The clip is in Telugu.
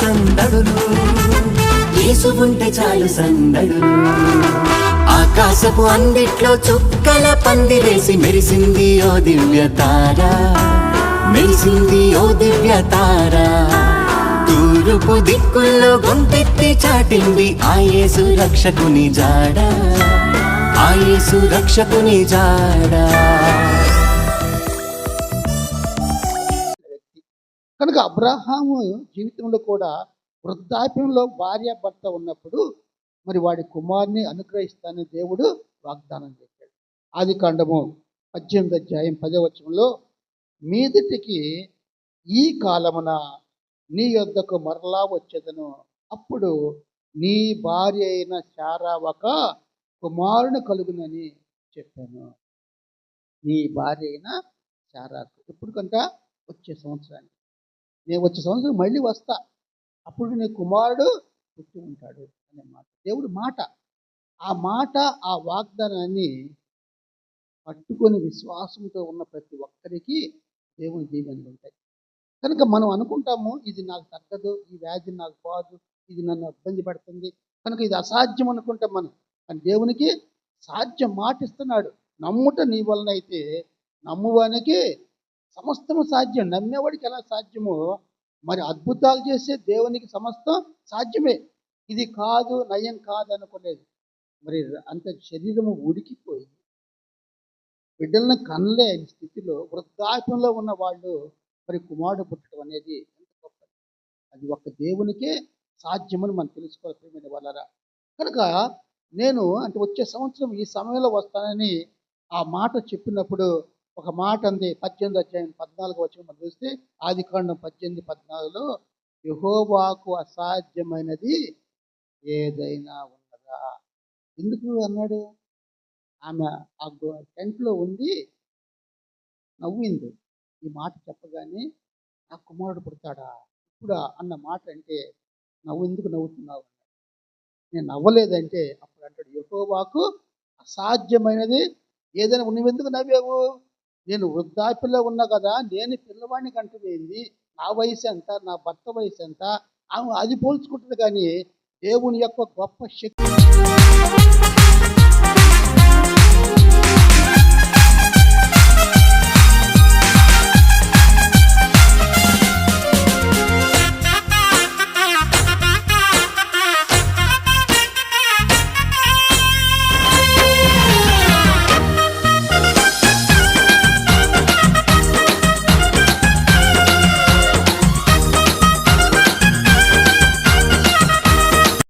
సందడులు. యేసు ఉంటే చాలు సందడులు. ఆకాశపు అందిట్లో చుక్కల పందిరేసి మెరిసింది ఓ దివ్య తార. మెరిసింది ఓ దివ్య తార. తూరుపు దిక్కుల్లో గొంతెత్తి చాటింది ఆయేసు రక్షకుని జాడ. ఆయేసు రక్షకుని జాడా. కనుక అబ్రహాము జీవితంలో కూడా వృద్ధాప్యంలో భార్య భర్త ఉన్నప్పుడు మరి వాడి కుమార్ని అనుగ్రహిస్తానని దేవుడు వాగ్దానం చేశాడు. ఆది కాండము పద్దెనిమిది అధ్యాయం పదవచనంలో మీదటికి ఈ కాలమున నీ యొద్దకు మరలా వచ్చేదను. అప్పుడు నీ భార్య అయిన శారా ఒక కుమారుని కలుగునని చెప్పాను. నీ భార్య అయిన శారాకు ఎప్పుడు కంట? వచ్చే సంవత్సరానికి. నేను వచ్చే సంవత్సరం మళ్ళీ వస్తా. అప్పుడు నీ కుమారుడు పుట్టి ఉంటాడు అనే మాట. దేవుడు మాట. ఆ మాట ఆ వాగ్దానాన్ని పట్టుకొని విశ్వాసంతో ఉన్న ప్రతి ఒక్కరికి దేవుని దీవెనలు ఉంటాయి. కనుక మనం అనుకుంటాము ఇది నాకు తగ్గదు ఈ వ్యాధి నాకు పోదు ఇది నన్ను ఇబ్బంది పెడుతుంది. కనుక ఇది అసాధ్యం అనుకుంటాం మనం. కానీ దేవునికి సాధ్యం మాటిస్తున్నాడు. నమ్ముట నీ వలన అయితే నమ్మువానికి సమస్తము సాధ్యం. నమ్మేవాడికి ఎలా సాధ్యమో మరి అద్భుతాలు చేసే దేవునికి సమస్తం సాధ్యమే. ఇది కాదు నయం కాదు అనుకోలేదు. మరి అంత శరీరము ఉడికిపోయి బిడ్డలను కనలేని స్థితిలో వృద్ధాప్యంలో ఉన్న వాళ్ళు మరి కుమారుడు పుట్టడం అనేది ఎంత గొప్పది. అది ఒక దేవునికే సాధ్యమని మనం తెలుసుకోవాలి ప్రియమైన వాళ్ళరా. కనుక నేను అంటే వచ్చే సంవత్సరం ఈ సమయంలో వస్తానని ఆ మాట చెప్పినప్పుడు ఒక మాట అంది పద్దెనిమిది అధ్యాయం పద్నాలుగు వచ్చిన మనం చూస్తే ఆది కాండం పద్దెనిమిది పద్నాలుగులో యహోవాకు అసాధ్యమైనది ఏదైనా ఉన్నదా? ఎందుకు అన్నాడు? ఆమె ఆ టెంట్లో ఉండి నవ్వింది. ఈ మాట చెప్పగానే నా కుమారుడు పుడతాడా? ఇప్పుడు అన్న మాట అంటే నవ్వు ఎందుకు నవ్వుతున్నావు? నేను నవ్వలేదంటే అప్పుడు అంటాడు యహోవాకు అసాధ్యమైనది ఏదైనా నువ్వెందుకు నవ్వావు? నేను వృద్ధాప్యలో ఉన్నా కదా నేను పిల్లవాడిని కంటుపోయింది నా వయసు ఎంత? నా భర్త వయసు ఎంత? ఆమె అది పోల్చుకుంటుంది కానీ దేవుని యొక్క గొప్ప శక్తి